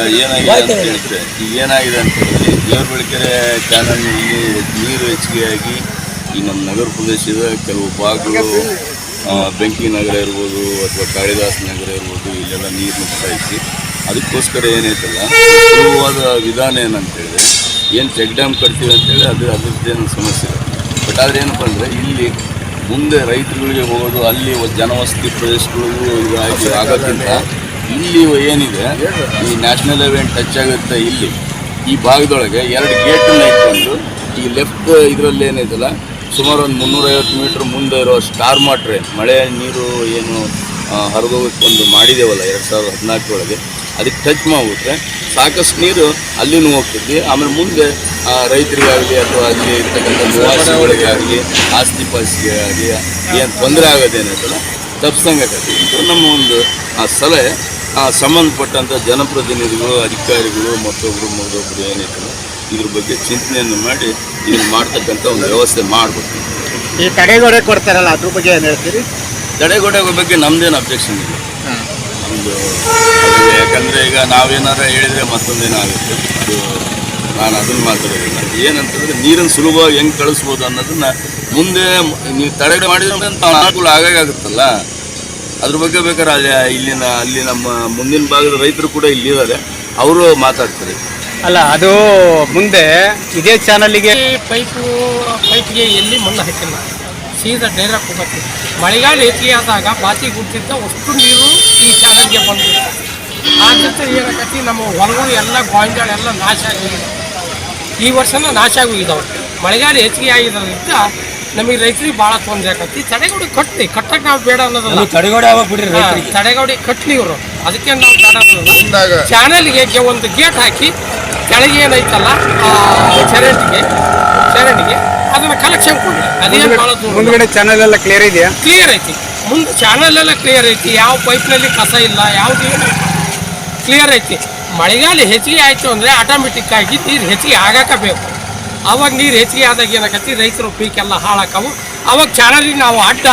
ಈಗ ಏನಾಗಿದೆ ಅಂತ ಹೇಳಿದ್ರೆ ಈಗ ಏನಾಗಿದೆ ಅಂತ ಹೇಳಿದ್ರೆ ದೇವ್ರ ಬೆಳಕೆರೆ ನೀರು ಇಲ್ಲಿ ಹೆಚ್ಚಿಗೆ ಹೆಚ್ಚಿಗೆಯಾಗಿ ಈ ನಮ್ಮ ನಗರ ಪ್ರದೇಶದ ಕೆಲವು ಭಾಗಗಳು ಬೆಂಕಿ ನಗರ ಇರ್ಬೋದು ಅಥವಾ ಕಾಳಿದಾಸ್ ನಗರ ಇರ್ಬೋದು ಇಲ್ಲೆಲ್ಲ ನೀರು ನುಗ್ತಾ ಇತ್ತು. ಅದಕ್ಕೋಸ್ಕರ ಏನೈತಲ್ಲ ಸುಲಭವಾದ ವಿಧಾನ ಏನಂತ ಹೇಳಿದ್ರೆ ಏನು ಚೆಕ್ ಡ್ಯಾಮ್ ಕಟ್ತೀವಿ ಅಂತೇಳಿ ಅದು ಅದರದ್ದೇನು ಸಮಸ್ಯೆ ಇಲ್ಲ ಬಟ್ ಆದರೆ ಏನಪ್ಪ ಅಂದರೆ ಇಲ್ಲಿ ಮುಂದೆ ರೈತರುಗಳಿಗೆ ಹೋಗೋದು ಅಲ್ಲಿ ಜನವಸತಿ ಪ್ರದೇಶಗಳಿಗೂ ಇದಾಗಿ ಆಗೋದ್ಕಿಂತ ಇಲ್ಲಿ ಏನಿದೆ ಈ ನ್ಯಾಷನಲ್ ಹೈವೇ ಟಚ್ ಆಗುತ್ತೆ ಇಲ್ಲಿ. ಈ ಭಾಗದೊಳಗೆ ಎರಡು ಗೇಟನ್ನ ಇಟ್ಕೊಂಡು ಈ ಲೆಫ್ಟ್ ಇದರಲ್ಲಿ ಏನಿದೆಲ್ಲ ಸುಮಾರು ಒಂದು ಮುನ್ನೂರೈವತ್ತು ಮೀಟ್ರ್ ಮುಂದೆ ಇರೋ ಸ್ಟಾರ್ ಮಾಟ್ರೆ ಮಳೆ ನೀರು ಏನು ಹರಿದೋಗಕ್ಕೆ ಒಂದು ಮಾಡಿದೇವಲ್ಲ ಎರಡು ಸಾವಿರದ ಹದಿನಾಲ್ಕರೊಳಗೆ ಅದಕ್ಕೆ ಟಚ್ ಮಾಡಿಬಿಟ್ರೆ ಸಾಕಷ್ಟು ನೀರು ಅಲ್ಲಿನೂ ಹೋಗ್ತಿದ್ವಿ ಆಮೇಲೆ ಮುಂದೆ ಆ, ರೈತರಿಗಾಗಲಿ ಅಥವಾ ಅಲ್ಲಿ ಇರ್ತಕ್ಕಂಥ ನಿವಾಸಿಗಳಿಗಾಗಲಿ ಆಸ್ತಿ ಪಾಸ್ತಿಗೆ ಆಗಲಿ ಏನು ತೊಂದರೆ ಆಗೋದೇನೈತಲ್ಲ ತಪ್ಪಿಸಂಗಾಗತ್ತೆ ಇದು ನಮ್ಮ ಒಂದು ಆ ಸಲಹೆ. ಆ ಸಂಬಂಧಪಟ್ಟಂಥ ಜನಪ್ರತಿನಿಧಿಗಳು ಅಧಿಕಾರಿಗಳು ಮತ್ತೊಬ್ಬರು ಮತ್ತೊಬ್ಬರು ಏನಿದ್ರು ಇದ್ರ ಬಗ್ಗೆ ಚಿಂತನೆಯನ್ನು ಮಾಡಿ ಇದನ್ನು ಮಾಡ್ತಕ್ಕಂಥ ಒಂದು ವ್ಯವಸ್ಥೆ ಮಾಡಬೇಕು. ಈ ತಡೆಗೋಡೆ ಕೊಡ್ತಾರಲ್ಲ ಅದ್ರ ಬಗ್ಗೆ ಏನು ಹೇಳ್ತೀರಿ? ತಡೆಗೋಡೆ ಬಗ್ಗೆ ನಮ್ದೇನು ಅಬ್ಜೆಕ್ಷನ್ ಇಲ್ಲ. ನಮ್ಮದು ಯಾಕಂದರೆ ಈಗ ನಾವೇನಾರ ಹೇಳಿದರೆ ಮತ್ತೊಂದೇನಾಗುತ್ತೆ? ಅದು ನಾನು ಅದನ್ನು ಮಾತಾಡೋದಿಲ್ಲ ಏನಂತಂದರೆ ನೀರನ್ನು ಸುಲಭವಾಗಿ ಹೆಂಗೆ ಕಳಿಸ್ಬೋದು ಅನ್ನೋದನ್ನ ಮುಂದೆ ನೀವು ತಡೆಗಡೆ ಮಾಡಿದ್ರೆ ಅನುಕೂಲ ಆಗಾಗುತ್ತಲ್ಲ ಅದ್ರ ಬಗ್ಗೆ ಬೇಕಾದ್ರೆ ಅಲ್ಲಿ ಇಲ್ಲಿನ ಅಲ್ಲಿ ನಮ್ಮ ಮುಂದಿನ ಭಾಗದ ರೈತರು ಕೂಡ ಇಲ್ಲಿ ಇಲ್ಲಿದ್ದಾರೆ. ಅವರು ಮಾತಾಡ್ತಾರೆ. ಅಲ್ಲ ಅದು ಮುಂದೆ ಇದೇ ಚಾನಲ್ಗೆ ಗೆ ಪೈಪು ಪೈಪ್ಗೆ ಎಲ್ಲಿ ಮಣ್ಣು ಹಾಕಿಲ್ಲ. ಸೀದಾ ಡೈರೆಕ್ಟ್ ಹೋಗುತ್ತೆ. ಮಳೆಗಾಲ ಹೆಚ್ಚಿಗೆ ಆದಾಗ ಬಾತಿ ಗುಡ್ತಿದ್ದ ಅಷ್ಟು ನೀರು ಈ ಚಾನಲ್ಗೆ ಆ ಜೊತೆ ಏನಾಗತ್ತಿ ನಮ್ಮ ಹೊಲಗಳು ಎಲ್ಲ ಗೋಂಜಾಳ ಎಲ್ಲ ನಾಶ ಆಗಿದೆ. ಈ ವರ್ಷನೂ ನಾಶ ಆಗೋಗಿದಾವೆ ಮಳೆಗಾಲ ಹೆಚ್ಚಿಗೆ ಆಗಿರೋದ್ರಿಂದ ನಮಗೆ ರೈತರಿಗೆ ಭಾಳ ತೊಂದರೆ ಆಕತಿ ತಡೆಗೋಡಿ ಕಟ್ಟಿ ಕಟ್ಟಕ್ಕೆ ನಾವು ಬೇಡ ಅನ್ನೋದಲ್ಲ. ತಡೆಗೋಡಿ ಆವಾಗ ಬಿಡ್ರಿ ತಡೆಗೋಡೆ ಕಟ್ಲಿ ಇವರು. ಅದಕ್ಕೆ ನಾವು ಬೇಡ ಚಾನಲ್ಗೆ ಗೆ- ಒಂದು ಗೇಟ್ ಹಾಕಿ ಕೆಳಗೆ ಏನೈತಲ್ಲ ಆ ಚರಂಡಿಗೆ ಚರಂಡಿಗೆ ಅದನ್ನ ಕಲೆಕ್ಷನ್ ಕೊಡಿ ಅದೇನು ಬಹಳ ಮುಂದ್ಗಡೆ ಚಾನಲ್ ಎಲ್ಲ ಕ್ಲಿಯರ್ ಇದೆಯಾ? ಕ್ಲಿಯರ್ ಐತಿ. ಮುಂದೆ ಚಾನಲ್ ಎಲ್ಲ ಕ್ಲಿಯರ್ ಐತಿ. ಯಾವ ಪೈಪ್ನಲ್ಲಿ ಕಸ ಇಲ್ಲ ಯಾವ್ದು ಕ್ಲಿಯರ್ ಐತಿ. ಮಳೆಗಾಲ ಹೆಚ್ಚಿಗೆ ಆಯಿತು ಅಂದರೆ ಆಟೋಮೆಟಿಕ್ ಆಗಿ ನೀರು ಹೆಚ್ಚಿಗೆ ಆಗಾಕ ಬೇಕು. ಅವಾಗ ನೀರು ಹೆಚ್ಚಿಗೆ ಆದಾಗ ಏನಾಗತ್ತಿ ರೈತರು ಪೀಕೆಲ್ಲ ಹಾಳಾಕವು. ಅವಾಗ ಚಾರಲ್ಲಿ ನಾವು ಅಡ್ಡ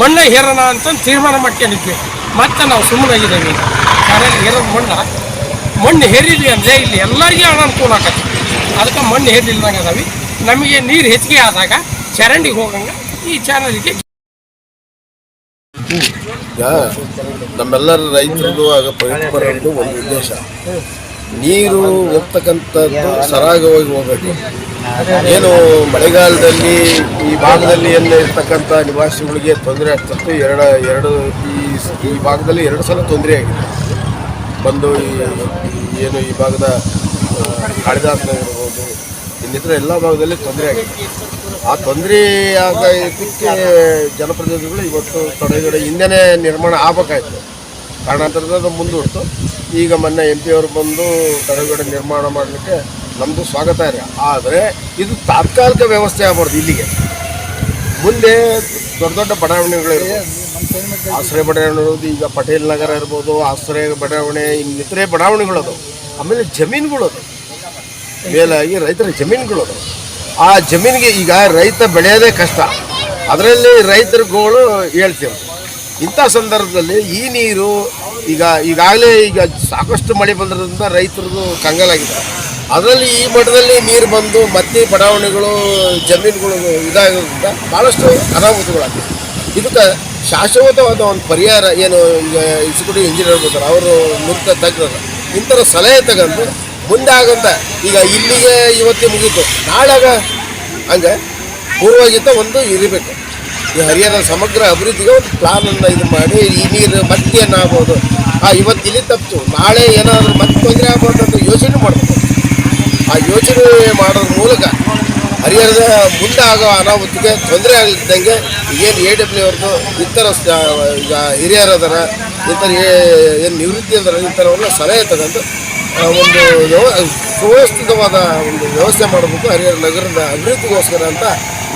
ಮಣ್ಣ ಹೇರೋಣ ಅಂತ ತೀರ್ಮಾನ ಮಾಡ್ಕೊಂಡಿದ್ವಿ. ಮತ್ತೆ ನಾವು ಸುಮ್ಮನಾಗಿದ್ದೇವೆ. ಚಾರಲ್ಲಿ ಹೇರೋದು ಮಣ್ಣ, ಮಣ್ಣು ಹೇರಿದ್ವಿ ಅಂದರೆ ಇಲ್ಲಿ ಎಲ್ಲರಿಗೂ ಅನಾನುಕೂಲ ಆಗತ್ತೆ ಅದಕ್ಕೆ ಮಣ್ಣು ಹೇರಿಲ್ದಂಗೆ ಅದಾವಿ. ನಮಗೆ ನೀರು ಹೆಚ್ಚಿಗೆ ಆದಾಗ ಚರಂಡಿಗೆ ಹೋಗಂಗೆ ಈ ಚಾನಲ್ಗೆ ಈಗ ನಮ್ಮೆಲ್ಲರ ರೈತರದ್ದು ಆಗ ಪವಿತ್ರದ್ದು ಒಂದು ಉದ್ದೇಶ. ನೀರು ಹೋಗ್ತಕ್ಕಂಥದ್ದು ಸರಾಗವಾಗಿ ಹೋಗಬೇಕು. ಏನು ಮಳೆಗಾಲದಲ್ಲಿ ಈ ಭಾಗದಲ್ಲಿ ಎಲ್ಲ ಇರ್ತಕ್ಕಂಥ ನಿವಾಸಿಗಳಿಗೆ ತೊಂದರೆ ಆಗ್ತಿತ್ತು. ಎರಡು ಎರಡು ಈ ಈ ಭಾಗದಲ್ಲಿ ಎರಡು ಸಲ ತೊಂದರೆ ಆಗಿದೆ. ಬಂದು ಏನು ಈ ಭಾಗದ ಕಾಳಿದಾಸ್ ಇರ್ಬೋದು ಇನ್ನಿತರ ಎಲ್ಲ ಭಾಗದಲ್ಲಿ ತೊಂದರೆ ಆಗಿದೆ. ಆ ತೊಂದರೆ ಆಗ ಇದಕ್ಕೆ ಜನಪ್ರತಿನಿಧಿಗಳು ಇವತ್ತು ತಡೆಗಡೆ ಹಿಂದೆನೇ ನಿರ್ಮಾಣ ಆಗಬೇಕಾಯ್ತು. ಕಾರಣಾಂತರದ ಮುಂದೂಡ್ತು. ಈಗ ಮೊನ್ನೆ ಎಂ ಪಿ ಅವರು ಬಂದು ತಡೆಗಡೆ ನಿರ್ಮಾಣ ಮಾಡಲಿಕ್ಕೆ ನಮ್ಮದು ಸ್ವಾಗತ ಇದೆ. ಆದರೆ ಇದು ತಾತ್ಕಾಲಿಕ ವ್ಯವಸ್ಥೆ ಆಗ್ಬಾರ್ದು ಇಲ್ಲಿಗೆ. ಮುಂದೆ ದೊಡ್ಡ ದೊಡ್ಡ ಬಡಾವಣೆಗಳಿವೆ ಆಶ್ರಯ ಬಡಾವಣೆ ಇರ್ಬೋದು, ಈಗ ಪಟೇಲ್ ನಗರ ಇರ್ಬೋದು, ಆಶ್ರಯ ಬಡಾವಣೆ ಇನ್ನಿತರೆ ಬಡಾವಣೆಗಳದು ಆಮೇಲೆ ಜಮೀನುಗಳದು ಮೇಲಾಗಿ ರೈತರ ಜಮೀನುಗಳದು ಆ ಜಮೀನಿಗೆ ಈಗ ರೈತ ಬೆಳೆಯೋದೇ ಕಷ್ಟ. ಅದರಲ್ಲಿ ರೈತರ ಗೋಳು ಹೇಳ್ತೀವಿ. ಇಂಥ ಸಂದರ್ಭದಲ್ಲಿ ಈ ನೀರು ಈಗ ಈಗಾಗಲೇ ಈಗ ಸಾಕಷ್ಟು ಮಳೆ ಬಂದಿರೋದ್ರಿಂದ ರೈತರದು ಕಂಗಾಲಾಗಿದೆ. ಅದರಲ್ಲಿ ಈ ಮಠದಲ್ಲಿ ನೀರು ಬಂದು ಮತ್ತೆ ಬಡಾವಣೆಗಳು, ಜಮೀನುಗಳು ಇದಾಗಿರೋದ್ರಿಂದ ಭಾಳಷ್ಟು ಅನಾಹುತಗಳಾಗಿವೆ ಇದಕ್ಕೆ ಶಾಶ್ವತವಾದ ಒಂದು ಪರಿಹಾರ ಏನು ಈಗ ಎಕ್ಸಿಕ್ಯೂಟಿವ್ ಇಂಜಿನಿಯರ್ ಬರ್ತಾರೆ, ಅವರು ಮುಕ್ತ ತಜ್ಞರು. ಇಂಥರ ಸಲಹೆ ತಗೊಂಡು ಮುಂದೆ ಆಗಂತ ಈಗ ಇಲ್ಲಿಗೆ ಇವತ್ತೇ ಮುಗೀತು. ನಾಳೆಗ ಹಂಗೆ ಪೂರ್ವಗಿಂತ ಒಂದು ಇರಬೇಕು. ಈ ಹರಿಯಾಣ ಸಮಗ್ರ ಅಭಿವೃದ್ಧಿಗೆ ಒಂದು ಪ್ಲಾನನ್ನು ಇದು ಮಾಡಿ, ಈ ನೀರು ಮತ್ತೆ ಏನಾಗ್ಬೋದು? ಆ, ಇವತ್ತು ಇಲ್ಲಿ ತಪ್ಪಿತು ನಾಳೆ ಏನಾದರೂ ಮತ್ತೆ ತೊಂದರೆ ಆಗ್ಬೋದು ಅಂತ ಯೋಚನೆ ಮಾಡಬೇಕು. ಆ ಯೋಚನೆ ಮಾಡೋದ್ರ ಮೂಲಕ ಹರಿಹರದ ಮುಂದೆ ಆಗೋ ಅನಾಹುತಿಗೆ ತೊಂದರೆ ಆಗಲಿದ್ದಂಗೆ ಏನು ಎ ಡಬ್ಲ್ಯೂ ಅವ್ರದ್ದು ಇತರ ಈಗ ಹಿರಿಯರದರ, ಇತರ ಏನು ನಿವೃತ್ತಿ ಅದರ ಇಂಥವ್ರನ್ನ ಸಲಹೆ ತಗೊಂಡು ಒಂದು ವ್ಯವ ಸುವ್ಯವಸ್ಥಿತವಾದ ಒಂದು ವ್ಯವಸ್ಥೆ ಮಾಡಬೇಕು ಹರಿಹರ ನಗರದ ಅಭಿವೃದ್ಧಿಗೋಸ್ಕರ ಅಂತ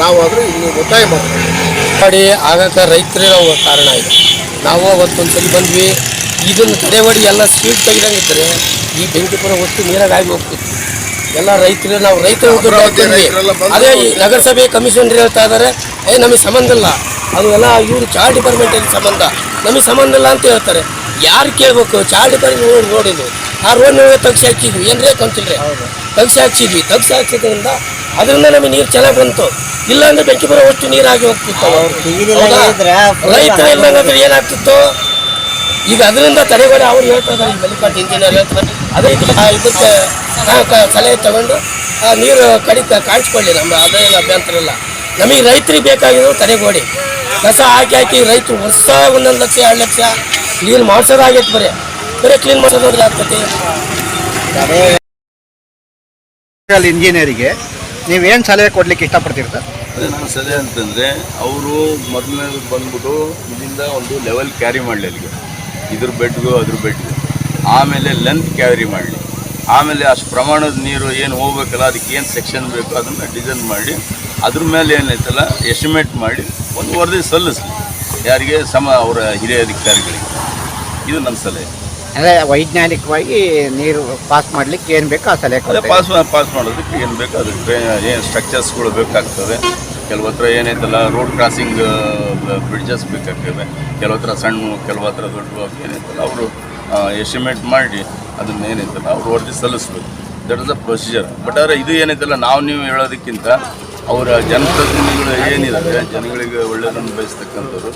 ನಾವಾದರೂ ಇಲ್ಲಿ ಒತ್ತಾಯ ಮಾಡ್ತೀವಿ. ಮಾಡಿ ಆಗಕ್ಕೆ ರೈತರೇ ನಾವು ಕಾರಣ ಇದೆ. ನಾವು ಅವತ್ತೊಂದು ಸಲ ಬಂದ್ವಿ. ಇದನ್ನು ತಡೆವಡಿ ಎಲ್ಲ ಸ್ಪೀಡ್ ತೆಗಿದಂಗಿದ್ರೆ ಈ ಬೆಂಕಿಪುರ ಒಟ್ಟು ನೀರಾಗಿ ಆಗಿ ಹೋಗ್ತಿತ್ತು ಎಲ್ಲ ರೈತರು ನಾವು ರೈತರು ಅದೇ ಈ ನಗರಸಭೆ ಕಮಿಷನರ್ ಹೇಳ್ತಾ ಇದ್ದಾರೆ ಏ ನಮಗೆ ಸಂಬಂಧ ಇಲ್ಲ. ಅದು ಎಲ್ಲ ಇವರು ಚಾರ್ ಡಿಪಾರ್ಟ್ಮೆಂಟಿಗೆ ಸಂಬಂಧ. ನಮಗೆ ಸಂಬಂಧ ಇಲ್ಲ ಅಂತ ಹೇಳ್ತಾರೆ. ಯಾರು ಕೇಳಬೇಕು? ಚಾರ್ ಡಿಪಾರ್ಟ್ಮೆಂಟ್ ನೋಡಿ ನೋಡಿದ್ವಿ. ಆ ರೋಡ್ ತಗ್ಸಿ ಹಾಕಿದ್ವಿ. ಏನ್ರೇ ಕಂತಿಲ್ರಿ ತಗ್ಸಿ ಹಾಕ್ಸಿದ್ವಿ ತಗ್ಸಿ ಹಾಕ್ಸಿದ್ರಿಂದ ಅದರಿಂದ ನಮಗೆ ನೀರು ಚೆನ್ನಾಗಿ ಬಂತು. ಇಲ್ಲ ಅಂದ್ರೆ ಬೆಂಕಿ ಬರೋ ಅಷ್ಟು ನೀರಾಗಿ ಹೋಗ್ತಿತ್ತು? ರೈತರ ಇಲ್ಲಂದ್ರೆ ಏನಾಗ್ತಿತ್ತು ಈಗ ಅದರಿಂದ ತಡೆಗೋಡೆ ಅವ್ರು ಹೇಳ್ತಾ ಇದ್ದಾರೆ ಈ ಇಂಜಿನಿಯರ್ ಹೇಳ್ತಾರೆ ಅದೇ ಇದಕ್ಕೆ ಸಲಹೆ ತಗೊಂಡು ಆ ನೀರು ಕಡಿತ ಕಾಣಿಸ್ಕೊಳ್ಳಿ ನಮ್ಮ ಅದೇನು ಅಭ್ಯಂತರ ಇಲ್ಲ ನಮಗೆ ರೈತರಿಗೆ ಬೇಕಾಗಿರೋ ತಡೆಗೋಡೆ ಕಸ ಹಾಕಿ ಹಾಕಿ ರೈತರು ವರ್ಷ ಒಂದೊಂದು ಲಕ್ಷ ಎರಡು ಲಕ್ಷ ಕ್ಲೀನ್ ಮಾಡ್ಸೋದಾಗೈತೆ ಬರೀ ಬರೀ ಕ್ಲೀನ್ ಮಾಡ್ಸೋದ್ರೆ ಆಗ್ತೈತಿ ಇಂಜಿನಿಯರಿಗೆ ನೀವೇನು ಸಲಹೆ ಕೊಡ್ಲಿಕ್ಕೆ ಇಷ್ಟಪಡ್ತೀರಿ ಸರ್ ಅದೇ ನಾನು ಸಲಹೆ ಅಂತಂದರೆ ಅವರು ಮೊದಲನೇದು ಬಂದ್ಬಿಟ್ಟು ಇಲ್ಲಿಂದ ಒಂದು ಲೆವೆಲ್ ಕ್ಯಾರಿ ಮಾಡಲಿ ಅಲ್ಲಿಗೆ. ಇದ್ರ ಬೆಡ್ಗೂ, ಅದ್ರ ಬೆಡ್ಗೂ. ಆಮೇಲೆ ಲೆಂತ್ ಕ್ಯಾರಿ ಮಾಡಲಿ. ಆಮೇಲೆ ಅಷ್ಟು ಪ್ರಮಾಣದ ನೀರು ಏನು ಹೋಗ್ಬೇಕಲ್ಲ, ಅದಕ್ಕೆ ಏನು ಸೆಕ್ಷನ್ ಬೇಕು ಅದನ್ನು ಡಿಸೈನ್ ಮಾಡಿ ಅದ್ರ ಮೇಲೆ ಏನೈತಲ್ಲ ಎಸ್ಟಿಮೇಟ್ ಮಾಡಿ ಒಂದು ವರದಿ ಸಲ್ಲಿಸಲಿ. ಯಾರಿಗೆ? ಸಮ, ಅವರ ಹಿರಿಯ ಅಧಿಕಾರಿಗಳಿಗೆ. ಇದು ನನ್ನ ಸಲಹೆ. ಅಂದರೆ ವೈಜ್ಞಾನಿಕವಾಗಿ ನೀರು ಪಾಸ್ ಮಾಡ್ಲಿಕ್ಕೆ ಏನು ಬೇಕೋ ಆ ಸಲಹೆ ಅದೇ. ಪಾಸ್ ಪಾಸ್ ಮಾಡೋದಕ್ಕೆ ಏನು ಬೇಕು? ಅದಕ್ಕೆ ಏನು ಸ್ಟ್ರಕ್ಚರ್ಸ್ಗಳು ಬೇಕಾಗ್ತದೆ. ಕೆಲವು ಹತ್ರ ಏನೈತಲ್ಲ ರೋಡ್ ಕ್ರಾಸಿಂಗ್ ಬ್ರಿಡ್ಜಸ್ ಬೇಕಾಗ್ತದೆ. ಕೆಲವತ್ರ ಸಣ್ಣ ಕೆಲವತ್ರ ದೊಡ್ಡ ಏನೈತಲ್ಲ ಅವರು ಎಸ್ಟಿಮೇಟ್ ಮಾಡಿ ಅದನ್ನ ಏನೈತಲ್ಲ ಅವ್ರು ವರದಿ ಸಲ್ಲಿಸ್ಬೇಕು. That is a procedure but ಆದರೆ ಇದು ಏನೈತಲ್ಲ ನಾವು ನೀವು ಹೇಳೋದಕ್ಕಿಂತ ಅವರ ಜನಪ್ರತಿನಿಧಿಗಳು ಏನಿದ್ದಾರೆ ಜನಗಳಿಗೆ ಒಳ್ಳೆಯದನ್ನು ಬಯಸ್ತಕ್ಕಂಥವ್ರು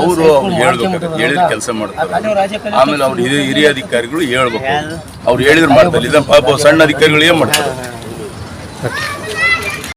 ಅವರು ಹೇಳ್ಬೇಕು ಹೇಳಿದ ಕೆಲಸ ಮಾಡ್ತಾರೆ. ಆಮೇಲೆ ಅವ್ರು ಹಿರಿಯ ಹಿರಿಯ ಅಧಿಕಾರಿಗಳು ಹೇಳ್ಬೇಕು. ಅವ್ರು ಹೇಳಿದ್ರು ಮಾಡ್ತಾರೆ. ಇದನ್ನು ಪಾಪ ಸಣ್ಣ ಅಧಿಕಾರಿಗಳು ಏನು ಮಾಡ್ತಾರೆ?